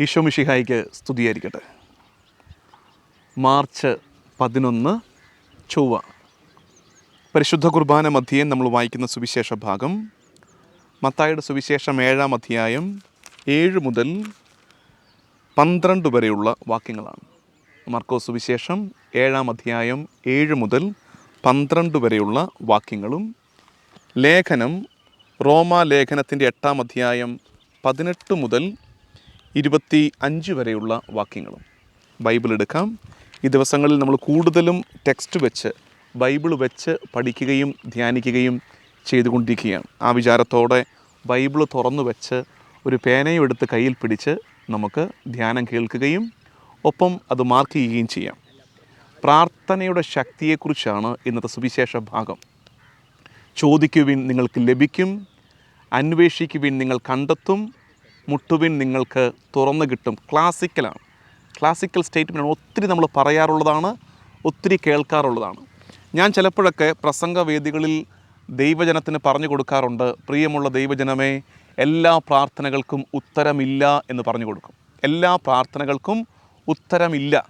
ഈശോ മിഷിഹായിക്ക് സ്തുതിയായിരിക്കട്ടെ. മാർച്ച് പതിനൊന്ന് ചൊവ്വ. പരിശുദ്ധ കുർബാന മധ്യേ നമ്മൾ വായിക്കുന്ന സുവിശേഷ ഭാഗം. മത്തായുടെ സുവിശേഷം ഏഴാം അധ്യായം ഏഴ് മുതൽ പന്ത്രണ്ട് വരെയുള്ള വാക്യങ്ങളാണ്. മർക്കോ സുവിശേഷം ഏഴാം അധ്യായം ഏഴ് മുതൽ പന്ത്രണ്ട് വരെയുള്ള വാക്യങ്ങളും ലേഖനം റോമ ലേഖനത്തിന്റെ എട്ടാം അധ്യായം പതിനെട്ട് മുതൽ ഇരുപത്തി അഞ്ച് വരെയുള്ള വാക്യങ്ങളും. ബൈബിൾ എടുക്കാം. ഈ ദിവസങ്ങളിൽ നമ്മൾ കൂടുതലും ടെക്സ്റ്റ് വെച്ച് ബൈബിൾ വെച്ച് പഠിക്കുകയും ധ്യാനിക്കുകയും ചെയ്തുകൊണ്ടിരിക്കുകയാണ്. ആ വിചാരത്തോടെ ബൈബിൾ തുറന്നു വെച്ച് ഒരു പേനയും എടുത്ത് കയ്യിൽ പിടിച്ച് നമുക്ക് ധ്യാനം കേൾക്കുകയും ഒപ്പം അത് മാർക്ക് ചെയ്യുകയും ചെയ്യാം. പ്രാർത്ഥനയുടെ ശക്തിയെക്കുറിച്ചാണ് ഇന്നത്തെ സുവിശേഷ ഭാഗം. ചോദിക്കുവിൻ നിങ്ങൾക്ക് ലഭിക്കും അന്വേഷിക്കുവിൻ നിങ്ങൾ കണ്ടെത്തും മുട്ടുവിൻ നിങ്ങൾക്ക് തുറന്നു കിട്ടും. ക്ലാസിക്കലാണ് ക്ലാസിക്കൽ സ്റ്റേറ്റ്മെന്റ് ഒത്തിരി നമ്മൾ പറയാറുള്ളതാണ് ഒത്തിരി കേൾക്കാറുള്ളതാണ്. ഞാൻ ചിലപ്പോഴൊക്കെ പ്രസംഗവേദികളിൽ ദൈവജനത്തിന് പറഞ്ഞു കൊടുക്കാറുണ്ട് പ്രിയമുള്ള ദൈവജനമേ എല്ലാ പ്രാർത്ഥനകൾക്കും ഉത്തരമില്ല എന്ന് പറഞ്ഞു കൊടുക്കും. എല്ലാ പ്രാർത്ഥനകൾക്കും ഉത്തരമില്ല.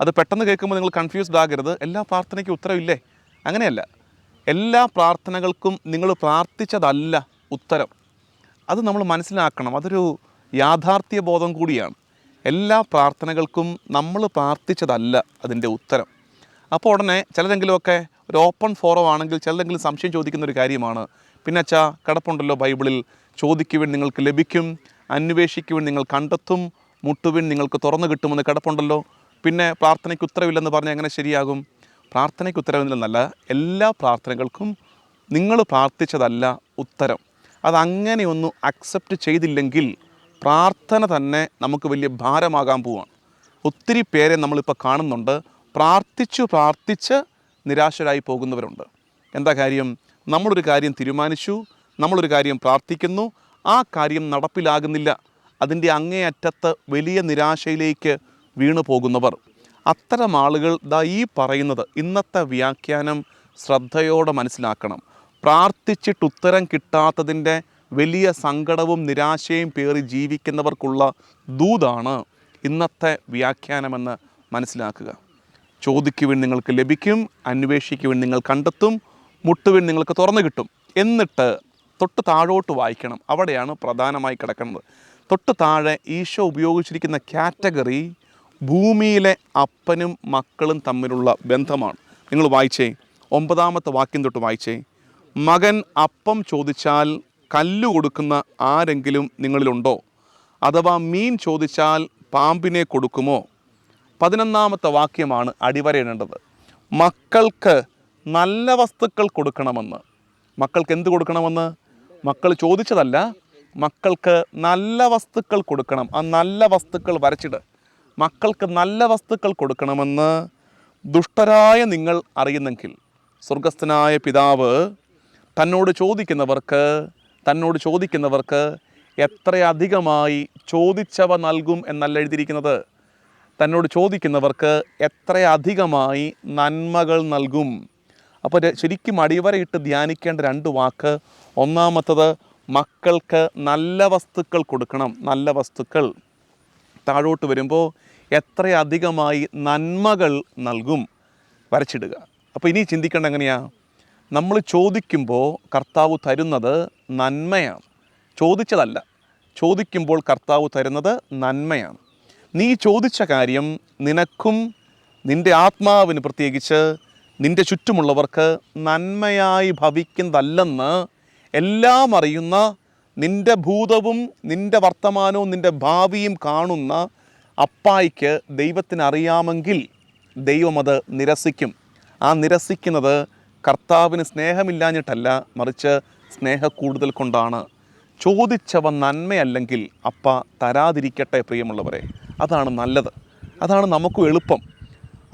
അത് പെട്ടെന്ന് കേൾക്കുമ്പോൾ നിങ്ങൾ കൺഫ്യൂസ്ഡ് ആകരുത്. എല്ലാ പ്രാർത്ഥനയ്ക്കും ഉത്തരമില്ലേ? അങ്ങനെയല്ല. എല്ലാ പ്രാർത്ഥനകൾക്കും നിങ്ങൾ പ്രാർത്ഥിച്ചതല്ല ഉത്തരം. അത് നമ്മൾ മനസ്സിലാക്കണം. അതൊരു യാഥാർത്ഥ്യ ബോധം കൂടിയാണ്. എല്ലാ പ്രാർത്ഥനകൾക്കും നമ്മൾ പ്രാർത്ഥിച്ചതല്ല അതിന്റെ ഉത്തരം. അപ്പോൾ ഉടനെ ചിലരെങ്കിലുമൊക്കെ ഒരു ഓപ്പൺ ഫോറം ആണെങ്കിൽ ചിലതെങ്കിലും സംശയം ചോദിക്കുന്ന ഒരു കാര്യമാണ്. പിന്നെ അച്ഛാ കിടപ്പുണ്ടല്ലോ ബൈബിളിൽ. ചോദിക്കുവിൻ നിങ്ങൾക്ക് ലഭിക്കും. അന്വേഷിക്കുവിൻ നിങ്ങൾ കണ്ടെത്തും. മുട്ടുവിൻ നിങ്ങൾക്ക് തുറന്നു കിട്ടുമെന്ന് കിടപ്പുണ്ടല്ലോ. പിന്നെ പ്രാർത്ഥനയ്ക്ക് ഉത്തരവില്ലെന്ന് പറഞ്ഞാൽ എങ്ങനെ ശരിയാകും? പ്രാർത്ഥനയ്ക്ക് ഉത്തരവില്ലെന്നല്ല എല്ലാ പ്രാർത്ഥനകൾക്കും നിങ്ങൾ പ്രാർത്ഥിച്ചതല്ല ഉത്തരം. അതങ്ങനെയൊന്നും അക്സെപ്റ്റ് ചെയ്തില്ലെങ്കിൽ പ്രാർത്ഥന തന്നെ നമുക്ക് വലിയ ഭാരമാകാൻ പോവാണ്. ഒത്തിരി പേരെ നമ്മളിപ്പോൾ കാണുന്നുണ്ട്. പ്രാർത്ഥിച്ചു പ്രാർത്ഥിച്ച് നിരാശരായി പോകുന്നവരുണ്ട്. എന്താ കാര്യം? നമ്മളൊരു കാര്യം തീരുമാനിച്ചു നമ്മളൊരു കാര്യം പ്രാർത്ഥിക്കുന്നു ആ കാര്യം നടപ്പിലാകുന്നില്ല. അതിന്റെ അങ്ങേയറ്റത്ത് വലിയ നിരാശയിലേക്ക് വീണു പോകുന്നവർ. അത്തരം ആളുകൾ ദാ ഈ പറയുന്നത് ഇന്നത്തെ വ്യാഖ്യാനം ശ്രദ്ധയോടെ മനസ്സിലാക്കണം. പ്രാർത്ഥിച്ചിട്ട് ഉത്തരം കിട്ടാത്തതിന്റെ വലിയ സങ്കടവും നിരാശയും പേറി ജീവിക്കുന്നവർക്കുള്ള ദൂതാണ് ഇന്നത്തെ വ്യാഖ്യാനമെന്ന് മനസ്സിലാക്കുക. ചോദിക്കുവിൻ നിങ്ങൾക്ക് ലഭിക്കും അന്വേഷിക്കുവിൻ നിങ്ങൾ കണ്ടെത്തും മുട്ടുവിൻ നിങ്ങൾക്ക് തുറന്നു കിട്ടും. എന്നിട്ട് തൊട്ട് താഴോട്ട് വായിക്കണം. അവിടെയാണ് പ്രധാനമായി കിടക്കുന്നത്. തൊട്ട് താഴെ ഈശോ ഉപയോഗിച്ചിരിക്കുന്ന കാറ്റഗറി ഭൂമിയിലെ അപ്പനും മക്കളും തമ്മിലുള്ള ബന്ധമാണ്. നിങ്ങൾ വായിച്ചേ. ഒമ്പതാമത്തെ വാക്യം തൊട്ട് വായിച്ചേ. മകൻ അപ്പം ചോദിച്ചാൽ കല്ല് കൊടുക്കുന്ന ആരെങ്കിലും നിങ്ങളിലുണ്ടോ? അഥവാ മീൻ ചോദിച്ചാൽ പാമ്പിനെ കൊടുക്കുമോ? പതിനൊന്നാമത്തെ വാക്യമാണ് അടിവരയിടേണ്ടത്. മക്കൾക്ക് നല്ല വസ്തുക്കൾ കൊടുക്കണമെന്ന്. മക്കൾക്ക് എന്ത് കൊടുക്കണമെന്ന്? മക്കൾ ചോദിച്ചതല്ല. മക്കൾക്ക് നല്ല വസ്തുക്കൾ കൊടുക്കണം. ആ നല്ല വസ്തുക്കൾ വരച്ചിട്. മക്കൾക്ക് നല്ല വസ്തുക്കൾ കൊടുക്കണമെന്ന് ദുഷ്ടരായ നിങ്ങൾ അറിയുന്നെങ്കിൽ. സ്വർഗസ്ഥനായ പിതാവ് തന്നോട് ചോദിക്കുന്നവർക്ക് തന്നോട് ചോദിക്കുന്നവർക്ക് എത്രയധികമായി ചോദിച്ചവ നൽകും എന്നല്ല എഴുതിയിരിക്കുന്നത്. തന്നോട് ചോദിക്കുന്നവർക്ക് എത്രയധികമായി നന്മകൾ നൽകും. അപ്പോൾ ശരിക്കും അടിവരയിട്ട് ധ്യാനിക്കേണ്ട രണ്ട് വാക്ക്. ഒന്നാമത്തത് മക്കൾക്ക് നല്ല വസ്തുക്കൾ കൊടുക്കണം. നല്ല വസ്തുക്കൾ. താഴോട്ട് വരുമ്പോൾ എത്രയധികമായി നന്മകൾ നൽകും. വരച്ചിടുക. അപ്പോൾ ഇനി ചിന്തിക്കേണ്ട എങ്ങനെയാ? നമ്മൾ ചോദിക്കുമ്പോൾ കർത്താവ് തരുന്നത് നന്മയാണ്. ചോദിച്ചതല്ല. ചോദിക്കുമ്പോൾ കർത്താവ് തരുന്നത് നന്മയാണ്. നീ ചോദിച്ച കാര്യം നിനക്കും നിന്റെ ആത്മാവിന് പ്രത്യേകിച്ച് നിന്റെ ചുറ്റുമുള്ളവർക്ക് നന്മയായി ഭവിക്കുന്നതല്ലെന്ന് എല്ലാം അറിയുന്ന നിന്റെ ഭൂതവും നിന്റെ വർത്തമാനവും നിന്റെ ഭാവിയും കാണുന്ന അപ്പായിക്ക് ദൈവത്തിനറിയാമെങ്കിൽ ദൈവം അത് നിരസിക്കും. ആ നിരസിക്കുന്നത് കർത്താവിന് സ്നേഹമില്ലാഞ്ഞിട്ടല്ല മറിച്ച് സ്നേഹ കൂടുതൽ കൊണ്ടാണ്. ചോദിച്ചവ നന്മയല്ലെങ്കിൽ അപ്പ തരാതിരിക്കട്ടെ പ്രിയമുള്ളവരെ. അതാണ് നല്ലത്. അതാണ് നമുക്കും എളുപ്പം.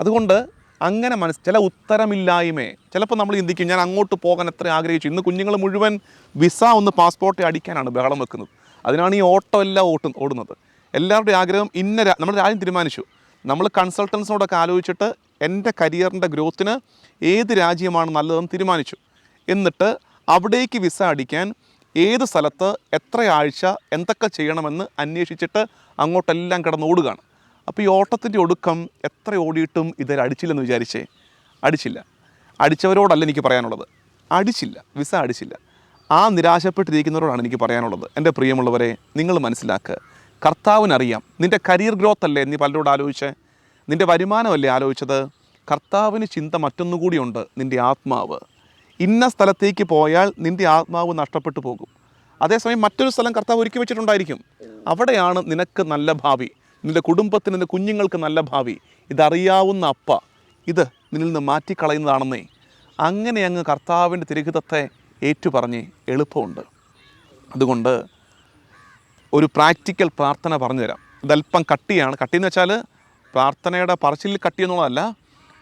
അതുകൊണ്ട് അങ്ങനെ മനസ്സ് ചില ഉത്തരമില്ലായ്മയെ ചിലപ്പോൾ നമ്മൾ ചിന്തിക്കും ഞാൻ അങ്ങോട്ട് പോകാൻ എത്ര ആഗ്രഹിച്ചു? ഇന്ന് കുഞ്ഞുങ്ങൾ മുഴുവൻ വിസ ഒന്ന് പാസ്പോർട്ട് അടിക്കാനാണ് ബഹളം വെക്കുന്നത്. അതിനാണ് ഈ ഓട്ടോ എല്ലാം ഓട്ടു ഓടുന്നത്. എല്ലാവരുടെയും ആഗ്രഹം ഇന്ന നമ്മൾ രാജ്യം തീരുമാനിച്ചു. നമ്മൾ കൺസൾട്ടൻസിനോടൊക്കെ ആലോചിച്ചിട്ട് എന്റെ കരിയറിന്റെ ഗ്രോത്തിന് ഏത് രാജ്യമാണ് നല്ലതെന്ന് തീരുമാനിച്ചു. എന്നിട്ട് അവിടേക്ക് വിസ അടിക്കാൻ ഏത് സ്ഥലത്ത് എത്ര ആഴ്ച എന്തൊക്കെ ചെയ്യണമെന്ന് അന്വേഷിച്ചിട്ട് അങ്ങോട്ടെല്ലാം കിടന്നോടുകയാണ് അപ്പോൾ ഈ ഓട്ടത്തിന്റെ ഒടുക്കം എത്ര ഓടിയിട്ടും ഇതുവരെ അടിച്ചില്ലെന്ന് വിചാരിച്ചേ? അടിച്ചില്ല. അടിച്ചവരോടല്ല എനിക്ക് പറയാനുള്ളത്. അടിച്ചില്ല. വിസ അടിച്ചില്ല. ആ നിരാശപ്പെട്ടിരിക്കുന്നവരോടാണ് എനിക്ക് പറയാനുള്ളത്. എന്റെ പ്രിയമുള്ളവരെ നിങ്ങൾ മനസ്സിലാക്കുക കർത്താവിനറിയാം. നിന്റെ കരിയർ ഗ്രോത്ത് അല്ലേ നീ പലരോട് ആലോചിച്ച്? നിന്റെ വരുമാനമല്ലേ ആലോചിച്ചത്? കർത്താവിന് ചിന്ത മറ്റൊന്നുകൂടിയുണ്ട് നിന്റെ ആത്മാവ്. ഇന്ന സ്ഥലത്തേക്ക് പോയാൽ നിന്റെ ആത്മാവ് നഷ്ടപ്പെട്ടു പോകും. അതേസമയം മറ്റൊരു സ്ഥലം കർത്താവ് ഒരുക്കി വെച്ചിട്ടുണ്ടായിരിക്കും. അവിടെയാണ് നിനക്ക് നല്ല ഭാവി. നിന്റെ കുടുംബത്തിന് നിന്റെ കുഞ്ഞുങ്ങൾക്ക് നല്ല ഭാവി. ഇതറിയാവുന്ന അപ്പ. ഇത് നിന്നിൽ നിന്ന് മാറ്റിക്കളയുന്നതാണെന്നേ. അങ്ങനെ അങ്ങ് കർത്താവിന്റെ തിരുഹിതത്തെ ഏറ്റുപറഞ്ഞ് എളുപ്പമുണ്ട്. അതുകൊണ്ട് ഒരു പ്രാക്ടിക്കൽ പ്രാർത്ഥന പറഞ്ഞുതരാം. ഇതല്പം കട്ടിയാണ്. കട്ടിയെന്ന് വെച്ചാൽ പ്രാർത്ഥനയുടെ പറച്ചിലിൽ കട്ടി എന്നുള്ളതല്ല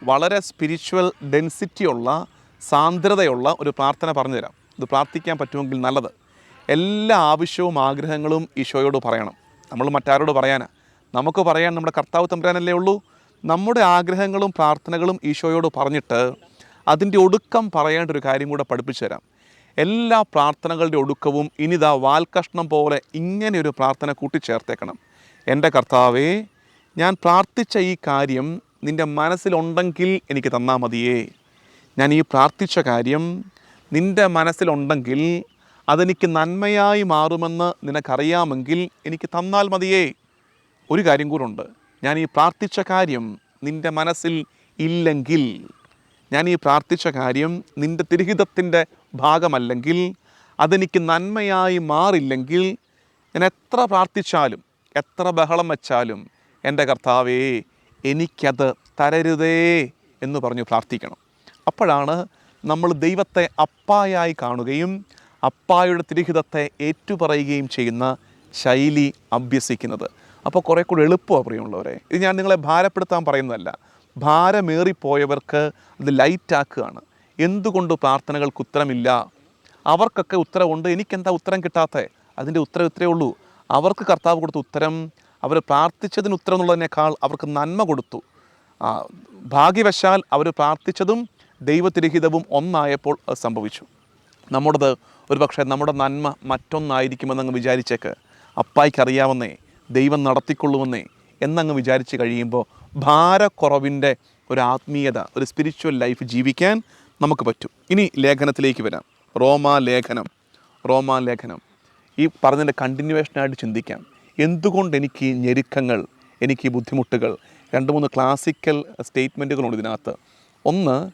വളരെ സ്പിരിച്വൽ ഡെൻസിറ്റിയുള്ള സാന്ദ്രതയുള്ള ഒരു പ്രാർത്ഥന പറഞ്ഞുതരാം. ഇത് പ്രാർത്ഥിക്കാൻ പറ്റുമെങ്കിൽ നല്ലത്. എല്ലാ ആവശ്യവും ആഗ്രഹങ്ങളും ഈശോയോട് പറയണം. നമ്മൾ മറ്റാരോട് പറയാനാ? നമുക്ക് പറയാൻ നമ്മുടെ കർത്താവ് തമ്പുരാനല്ലേ ഉള്ളൂ? നമ്മുടെ ആഗ്രഹങ്ങളും പ്രാർത്ഥനകളും ഈശോയോട് പറഞ്ഞിട്ട് അതിന്റെ ഒടുക്കം പറയേണ്ട ഒരു കാര്യം കൂടെ പഠിപ്പിച്ചു തരാം എല്ലാ പ്രാർത്ഥനകളുടെ ഒടുക്കവും ഇനിതാ വാൽക്കഷ്ണം പോലെ ഇങ്ങനെ ഒരു പ്രാർത്ഥന കൂട്ടിച്ചേർത്തേക്കണം. എന്റെ കർത്താവേ ഞാൻ പ്രാർത്ഥിച്ച ഈ കാര്യം നിന്റെ മനസ്സിലുണ്ടെങ്കിൽ എനിക്ക് തന്നാൽ മതിയേ. ഞാൻ ഈ പ്രാർത്ഥിച്ച കാര്യം നിന്റെ മനസ്സിലുണ്ടെങ്കിൽ അതെനിക്ക് നന്മയായി മാറുമെന്ന് നിനക്കറിയാമെങ്കിൽ എനിക്ക് തന്നാൽ മതിയേ. ഒരു കാര്യം കൂടെ ഞാൻ ഈ പ്രാർത്ഥിച്ച കാര്യം നിന്റെ മനസ്സിൽ ഇല്ലെങ്കിൽ ഞാൻ ഈ പ്രാർത്ഥിച്ച കാര്യം നിന്റെ തിരുഹിതത്തിന്റെ ഭാഗമല്ലെങ്കിൽ അതെനിക്ക് നന്മയായി മാറില്ലെങ്കിൽ ഞാൻ എത്ര പ്രാർത്ഥിച്ചാലും എത്ര ബഹളം വച്ചാലും എന്റെ കർത്താവേ എനിക്കത് തരരുതേ എന്ന് പറഞ്ഞു പ്രാർത്ഥിക്കണം. അപ്പോഴാണ് നമ്മൾ ദൈവത്തെ അപ്പായായി കാണുകയും അപ്പായുടെ തിരുഹിതത്തെ ഏറ്റുപറയുകയും ചെയ്യുന്ന ശൈലി അഭ്യസിക്കുന്നത്. അപ്പോൾ കുറേ കൂടി എളുപ്പമാണ് പ്രിയമുള്ളവരെ ഇത് ഞാൻ നിങ്ങളെ ഭാരപ്പെടുത്താൻ പറയുന്നതല്ല. ഭാരമേറിപ്പോയവർക്ക് അത് ലൈറ്റാക്കുകയാണ്. എന്തുകൊണ്ട് പ്രാർത്ഥനകൾക്ക് ഉത്തരമില്ല? അവർക്കൊക്കെ ഉത്തരവുണ്ട്. എനിക്കെന്താ ഉത്തരം കിട്ടാത്തത്? അതിന്റെ ഉത്തരം ഇത്രയേ ഉള്ളൂ. അവർക്ക് കർത്താവ് കൊടുത്ത ഉത്തരം അവർ പ്രാർത്ഥിച്ചതിന് ഉത്തരം എന്നുള്ളതിനേക്കാൾ അവർക്ക് നന്മ കൊടുത്തു. ഭാഗ്യവശാൽ അവർ പ്രാർത്ഥിച്ചതും ദൈവത്തിരഹിതവും ഒന്നായപ്പോൾ അത് സംഭവിച്ചു. നമ്മുടേത് ഒരു പക്ഷേ നമ്മുടെ നന്മ മറ്റൊന്നായിരിക്കുമെന്നങ്ങ് വിചാരിച്ചേക്ക് അപ്പായ്ക്ക് അറിയാവുന്നേ ദൈവം നടത്തിക്കൊള്ളുമെന്നേ എന്നങ്ങ് വിചാരിച്ച് കഴിയുമ്പോൾ ഭാരക്കുറവിന്റെ ഒരു ആത്മീയത ഒരു സ്പിരിച്വൽ ലൈഫ് ജീവിക്കാൻ നമുക്ക് പറ്റും. ഇനി ലേഖനത്തിലേക്ക് വരാം. റോമാ ലേഖനം റോമാ ലേഖനം ഈ പറഞ്ഞതിന്റെ കണ്ടിന്യൂവേഷനായിട്ട് ചിന്തിക്കാം. എന്തുകൊണ്ട് എനിക്ക് ഞെരുക്കങ്ങൾ എനിക്ക് ബുദ്ധിമുട്ടുകൾ? രണ്ട് മൂന്ന് ക്ലാസിക്കൽ സ്റ്റേറ്റ്മെന്റുകളുണ്ട് ഇതിനകത്ത്. ഒന്ന്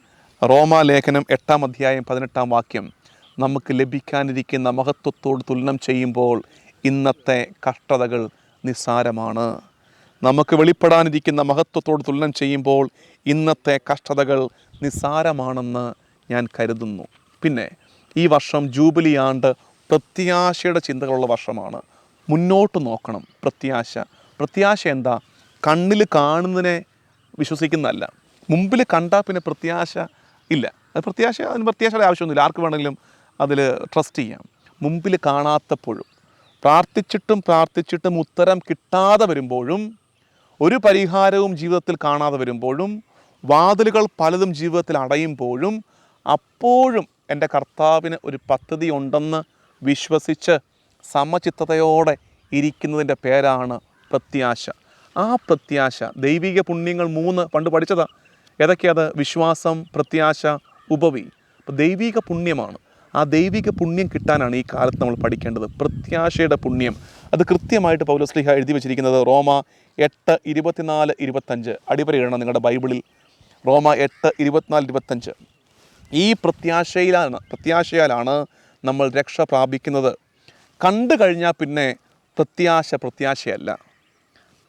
റോമാലേഖനം എട്ടാം അധ്യായം പതിനെട്ടാം വാക്യം. നമുക്ക് ലഭിക്കാനിരിക്കുന്ന മഹത്വത്തോട് തുലനം ചെയ്യുമ്പോൾ ഇന്നത്തെ കഷ്ടതകൾ നിസ്സാരമാണ്. നമുക്ക് വെളിപ്പെടാനിരിക്കുന്ന മഹത്വത്തോട് തുലനം ചെയ്യുമ്പോൾ ഇന്നത്തെ കഷ്ടതകൾ നിസ്സാരമാണെന്ന് ഞാൻ കരുതുന്നു. പിന്നെ ഈ വർഷം ജൂബിലി ആണ്ട് പ്രത്യാശയുടെ ചിന്തകളുള്ള വർഷമാണ്. മുന്നോട്ട് നോക്കണം. പ്രത്യാശ. പ്രത്യാശ എന്താ? കണ്ണിൽ കാണുന്നതിനെ വിശ്വസിക്കുന്നതല്ല. മുമ്പിൽ കണ്ടാൽ പിന്നെ പ്രത്യാശ ഇല്ല. അത് പ്രത്യാശ അതിന് പ്രത്യാശയുടെ ആവശ്യമൊന്നുമില്ല. ആർക്ക് വേണമെങ്കിലും അതിൽ ട്രസ്റ്റ് ചെയ്യാം. മുമ്പിൽ കാണാത്തപ്പോഴും പ്രാർത്ഥിച്ചിട്ടും പ്രാർത്ഥിച്ചിട്ടും ഉത്തരം കിട്ടാതെ വരുമ്പോഴും ഒരു പരിഹാരവും ജീവിതത്തിൽ കാണാതെ വരുമ്പോഴും വാതിലുകൾ പലതും ജീവിതത്തിൽ അടയുമ്പോഴും അപ്പോഴും എന്റെ കർത്താവിന് ഒരു പദ്ധതി ഉണ്ടെന്ന് വിശ്വസിച്ച് സമചിത്തതയോടെ ഇരിക്കുന്നതിന്റെ പേരാണ് പ്രത്യാശ. ആ പ്രത്യാശ ദൈവിക പുണ്യങ്ങൾ മൂന്ന് പണ്ട് പഠിച്ചതാ. ഏതൊക്കെയത് വിശ്വാസം പ്രത്യാശ ഉപവി. അപ്പോൾ ദൈവിക പുണ്യമാണ്. ആ ദൈവിക പുണ്യം കിട്ടാനാണ് ഈ കാലത്ത് നമ്മൾ പഠിക്കേണ്ടത്. പ്രത്യാശയുടെ പുണ്യം. അത് കൃത്യമായിട്ട് പൗലസ്ലിഹ എഴുതി വെച്ചിരിക്കുന്നത് റോമ എട്ട് ഇരുപത്തിനാല് ഇരുപത്തഞ്ച്. അടിപൊളി എഴുതണം നിങ്ങളുടെ ബൈബിളിൽ. റോമ എട്ട് ഇരുപത്തിനാല് ഇരുപത്തഞ്ച്. ഈ പ്രത്യാശയിലാണ് പ്രത്യാശയാലാണ് നമ്മൾ രക്ഷ പ്രാപിക്കുന്നത്. കണ്ടു കഴിഞ്ഞാൽ പിന്നെ പ്രത്യാശ പ്രത്യാശയല്ല.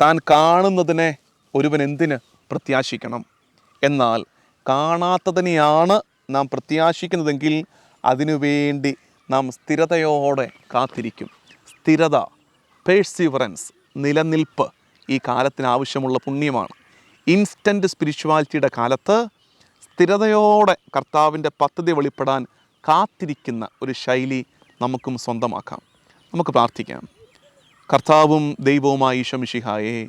താൻ കാണുന്നതിനെ ഒരുവൻ എന്തിന് പ്രത്യാശിക്കണം? എന്നാൽ കാണാത്തതിനെയാണ് നാം പ്രത്യാശിക്കുന്നതെങ്കിൽ അതിനുവേണ്ടി നാം സ്ഥിരതയോടെ കാത്തിരിക്കും. സ്ഥിരത പേഴ്സിവറൻസ് നിലനിൽപ്പ് ഈ കാലത്തിന് ആവശ്യമുള്ള പുണ്യമാണ്. ഇൻസ്റ്റന്റ് സ്പിരിച്വാലിറ്റിയുടെ കാലത്ത് സ്ഥിരതയോടെ കർത്താവിന്റെ പദ്ധതി വെളിപ്പെടാൻ കാത്തിരിക്കുന്ന ഒരു ശൈലി നമുക്കും സ്വന്തമാക്കാം. നമുക്ക് പ്രാർത്ഥിക്കാം. കർത്താവും ദൈവവുമായ ഈശമിഷിഹായെ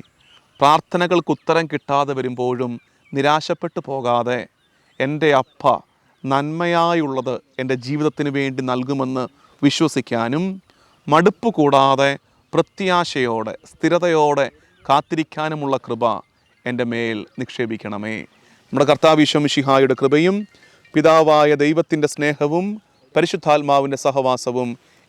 പ്രാർത്ഥനകൾക്ക് ഉത്തരം കിട്ടാതെ വരുമ്പോഴും നിരാശപ്പെട്ടു പോകാതെ എന്റെ അപ്പ നന്മയായുള്ളത് എന്റെ ജീവിതത്തിന് വേണ്ടി നൽകുമെന്ന് വിശ്വസിക്കാനും മടുപ്പ് കൂടാതെ പ്രത്യാശയോടെ സ്ഥിരതയോടെ കാത്തിരിക്കാനുമുള്ള കൃപ എന്റെ മേൽ നിക്ഷേപിക്കണമേ. നമ്മുടെ കർത്താവ് ഈശോമിഷിഹായുടെ കൃപയും പിതാവായ ദൈവത്തിന്റെ സ്നേഹവും പരിശുദ്ധാത്മാവിന്റെ സഹവാസവും